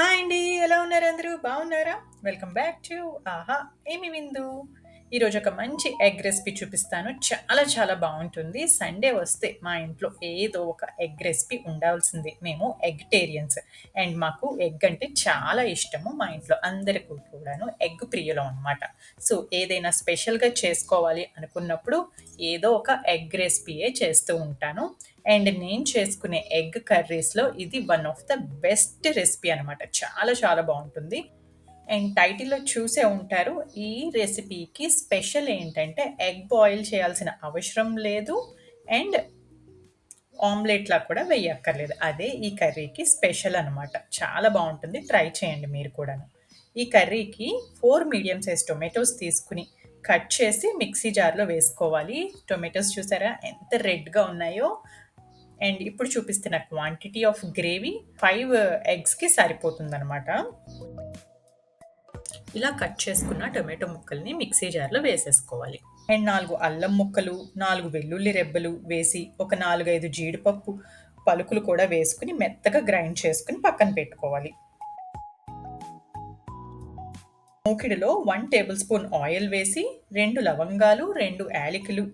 Hi అండి. ఎలా ఉన్నారు అందరూ? బాగున్నారా? వెల్కమ్ బ్యాక్ టు ఆహా! ఏమి విందు. ఈరోజు ఒక మంచి ఎగ్ రెసిపీ చూపిస్తాను. చాలా చాలా బాగుంటుంది సండే వస్తే మా ఇంట్లో ఏదో ఒక ఎగ్ రెసిపీ ఉండాల్సిందే. మేము ఎగ్‌టేరియన్స్ అండ్ మాకు ఎగ్ అంటే చాలా ఇష్టము. మా ఇంట్లో అందరికీ కూడాను ఎగ్ ప్రియులం అనమాట. సో, ఏదైనా స్పెషల్‌గా చేసుకోవాలి అనుకున్నప్పుడు ఏదో ఒక ఎగ్ రెసిపీయే చేస్తూ ఉంటాను. అండ్ నేను చేసుకునే ఎగ్ కర్రీస్‌లో ఇది one of the best recipe అనమాట. చాలా చాలా బాగుంటుంది అండ్ టైటిల్‌లో చూసే ఉంటారు. ఈ రెసిపీకి స్పెషల్ ఏంటంటే ఎగ్ బాయిల్ చేయాల్సిన అవసరం లేదు. అండ్ ఆమ్లెట్‌లా కూడా వేయక్కర్లేదు. అదే ఈ కర్రీకి స్పెషల్ అనమాట. చాలా బాగుంటుంది ట్రై చేయండి మీరు కూడాను. ఈ కర్రీకి ఫోర్ మీడియం సైజ్ టొమాటోస్ తీసుకొని కట్ చేసి మిక్సీ జార్‌లో వేసుకోవాలి. టొమాటోస్ చూసారా ఎంత రెడ్‌గా ఉన్నాయో. అండ్ ఇప్పుడు చూపిస్తున్న క్వాంటిటీ ఆఫ్ గ్రేవీ ఫైవ్ ఎగ్స్‌కి సరిపోతుందనమాట. ఇలా కట్ చేసుకున్న టొమాటో ముక్కల్ని మిక్సీ జార్‌లో వేసేసుకోవాలి. అండ్ నాలుగు అల్లం ముక్కలు, నాలుగు వెల్లుల్లి రెబ్బలు వేసి ఒక 4, 5 జీడిపప్పు పలుకులు కూడా వేసుకుని మెత్తగా గ్రైండ్ చేసుకుని పక్కన పెట్టుకోవాలి. మూకిడిలో వన్ టేబుల్ స్పూన్ ఆయిల్ వేసి రెండు లవంగాలు, రెండు యాలకులు,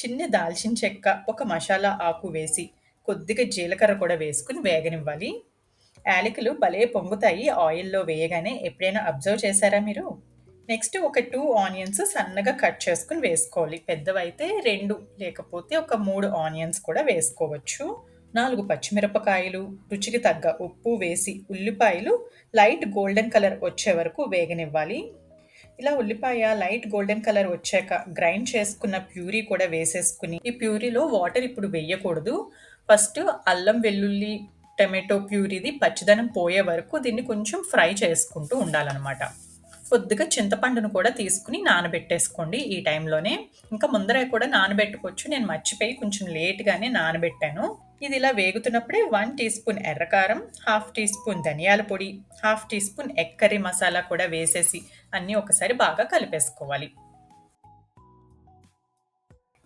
చిన్న దాల్చిన చెక్క, ఒక మసాలా ఆకు వేసి కొద్దిగా జీలకర్ర కూడా వేసుకుని వేగనివ్వాలి. యాలకులు భలే పొంగుతాయి ఆయిల్‌లో వేయగానే. ఎప్పుడైనా అబ్జర్వ్ చేశారా మీరు? నెక్స్ట్ ఒక టూ ఆనియన్స్ సన్నగా కట్ చేసుకుని వేసుకోవాలి. పెద్దవైతే రెండు లేకపోతే ఒక మూడు ఆనియన్స్ కూడా వేసుకోవచ్చు. నాలుగు పచ్చిమిరపకాయలు, రుచికి తగ్గ ఉప్పు వేసి ఉల్లిపాయలు లైట్ గోల్డెన్ కలర్ వచ్చే వరకు వేగనివ్వాలి. ఇలా ఉల్లిపాయ లైట్ గోల్డెన్ కలర్ వచ్చాక గ్రైండ్ చేసుకున్న ప్యూరీ కూడా వేసేసుకుని ఈ ప్యూరీలో వాటర్ ఇప్పుడు వేయకూడదు. ఫస్ట్ అల్లం, వెల్లుల్లి, టమాటో ప్యూరీది పచ్చిదనం పోయే వరకు దీన్ని కొంచెం ఫ్రై చేసుకుంటూ ఉండాలన్నమాట కొద్దిగా చింతపండును కూడా తీసుకుని నానబెట్టేసుకోండి ఈ టైంలోనే. ఇంకా ముందర కూడా నానబెట్టుకోవచ్చు. నేను మర్చిపోయి కొంచెం లేట్‌గానే నానబెట్టాను. ఇది ఇలా వేగుతున్నప్పుడే వన్ టీ స్పూన్ ఎర్రకారం, హాఫ్ టీ స్పూన్ ధనియాల పొడి, half teaspoon egg curry masala కూడా వేసేసి అన్నీ ఒకసారి బాగా కలిపేసుకోవాలి.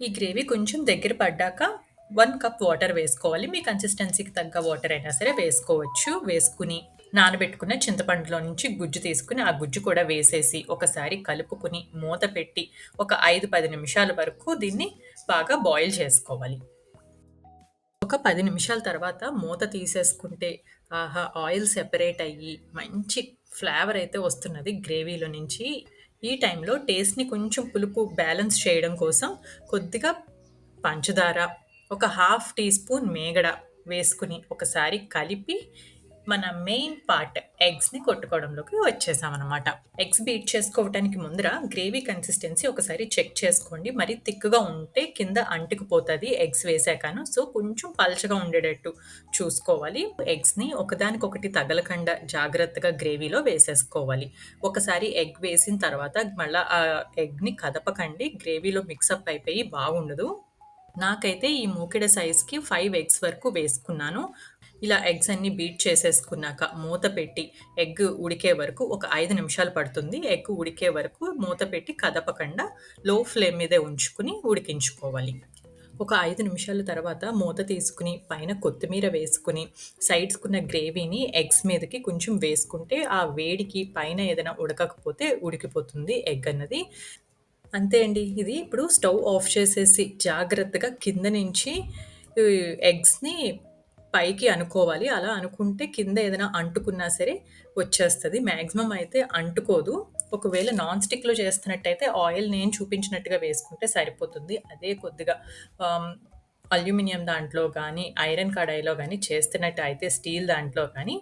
ఈ గ్రేవీ కొంచెం దగ్గర పడ్డాక వన్ కప్ వాటర్ వేసుకోవాలి. మీ కన్సిస్టెన్సీకి తగ్గ వాటర్ అయినా సరే వేసుకోవచ్చు. వేసుకుని నానబెట్టుకున్న చింతపండులో నుంచి గుజ్జు తీసుకుని ఆ గుజ్జు కూడా వేసేసి ఒకసారి కలుపుకొని మూత పెట్టి ఒక 5, 10 నిమిషాల వరకు దీన్ని బాగా బాయిల్ చేసుకోవాలి. ఒక పది నిమిషాల తర్వాత మూత తీసేసుకుంటే ఆహా! ఆయిల్ సెపరేట్ అయ్యి మంచి ఫ్లేవర్ అయితే వస్తున్నది గ్రేవీలో నుంచి. ఈ టైంలో టేస్ట్‌ని కొంచెం పులుపు బ్యాలెన్స్ చేయడం కోసం కొద్దిగా పంచదార, ఒక హాఫ్ టీ స్పూన్ మీగడ వేసుకుని ఒకసారి కలిపి మన మెయిన్ పార్ట్ ఎగ్స్‌ని కొట్టుకోవడంలోకి వచ్చేసామనమాట. ఎగ్స్ బీట్ చేసుకోవటానికి ముందర గ్రేవీ కన్సిస్టెన్సీ ఒకసారి చెక్ చేసుకోండి. మరి థిక్‌గా ఉంటే కింద అంటుకుపోతుంది ఎగ్స్ వేసాకను సో, కొంచెం పల్చగా ఉండేటట్టు చూసుకోవాలి. ఎగ్స్‌ని ఒకదానికొకటి తగలకుండా జాగ్రత్తగా గ్రేవీలో వేసేసుకోవాలి. ఒకసారి ఎగ్ వేసిన తర్వాత మళ్ళీ ఆ ఎగ్‌ని కదపకండి. గ్రేవీలో మిక్సప్ అయిపోయి బాగుండదు. నాకైతే ఈ మూకిడ సైజ్‌కి ఫైవ్ ఎగ్స్ వరకు వేసుకున్నాను. ఇలా ఎగ్స్ అన్ని బీట్ చేసేసుకున్నాక మూత పెట్టి ఎగ్ ఉడికే వరకు ఒక ఐదు నిమిషాలు పడుతుంది. ఎగ్ ఉడికే వరకు మూత పెట్టి కదపకుండా లో ఫ్లేమ్ మీదే ఉంచుకొని ఉడికించుకోవాలి. ఒక ఐదు నిమిషాల తర్వాత మూత తీసుకుని పైన కొత్తిమీర వేసుకుని సైడ్స్‌కున్న గ్రేవీని ఎగ్స్ మీదకి కొంచెం వేసుకుంటే ఆ వేడికి పైన ఏదైనా ఉడకకపోతే ఉడికిపోతుంది ఎగ్ అన్నది. అంతే అండి. ఇది ఇప్పుడు స్టవ్ ఆఫ్ చేసేసి జాగ్రత్తగా కింద నుంచి ఎగ్స్‌ని పైకి అనుకోవాలి. అలా అనుకుంటే కింద ఏదైనా అంటుకున్నా సరే వచ్చేస్తుంది మ్యాక్సిమం అయితే అంటుకోదు. ఒకవేళ నాన్ స్టిక్‌లో చేస్తున్నట్టయితే ఆయిల్ నేను చూపించినట్టుగా వేసుకుంటే సరిపోతుంది. అదే కొద్దిగా అల్యూమినియం దాంట్లో కానీ ఐరన్ కడాయిలో చేస్తున్నట్టు అయితే స్టీల్ దాంట్లో కానీ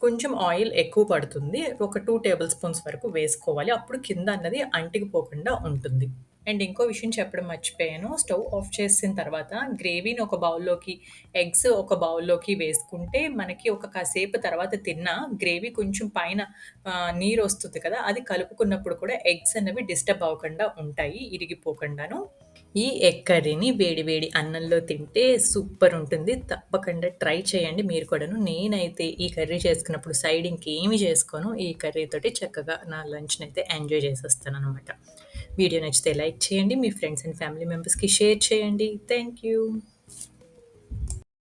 కొంచెం ఆయిల్ ఎక్కువ పడుతుంది. ఒక టూ టేబుల్ స్పూన్స్ వరకు వేసుకోవాలి. అప్పుడు కింద అన్నది అంటుకుపోకుండా ఉంటుంది. అండ్ ఇంకో విషయం చెప్పడం మర్చిపోయాను. స్టవ్ ఆఫ్ చేసిన తర్వాత గ్రేవీని ఒక బౌల్‌లోకి, ఎగ్స్ ఒక బౌల్‌లోకి వేసుకుంటే మనకి ఒక కాసేపు తర్వాత తిన్నా గ్రేవీ కొంచెం పైన నీరు వస్తుంది కదా! అది కలుపుకున్నప్పుడు కూడా ఎగ్స్ అనేవి డిస్టర్బ్ అవ్వకుండా ఉంటాయి. ఇరిగిపోకుండాను. ఈ ఎగ్ కర్రీని వేడి వేడి అన్నంలో తింటే సూపర్ ఉంటుంది. తప్పకుండా ట్రై చేయండి మీరు కూడాను. నేనైతే ఈ కర్రీ చేసుకున్నప్పుడు సైడ్ ఇంకేమి చేసుకోను. ఈ కర్రీతోటి చక్కగా నా లంచ్‌నైతే ఎంజాయ్ చేసేస్తాను అనమాట వీడియో నచ్చితే లైక్ చేయండి. మీ ఫ్రెండ్స్ అండ్ ఫ్యామిలీ మెంబర్స్‌కి షేర్ చేయండి. Thank you.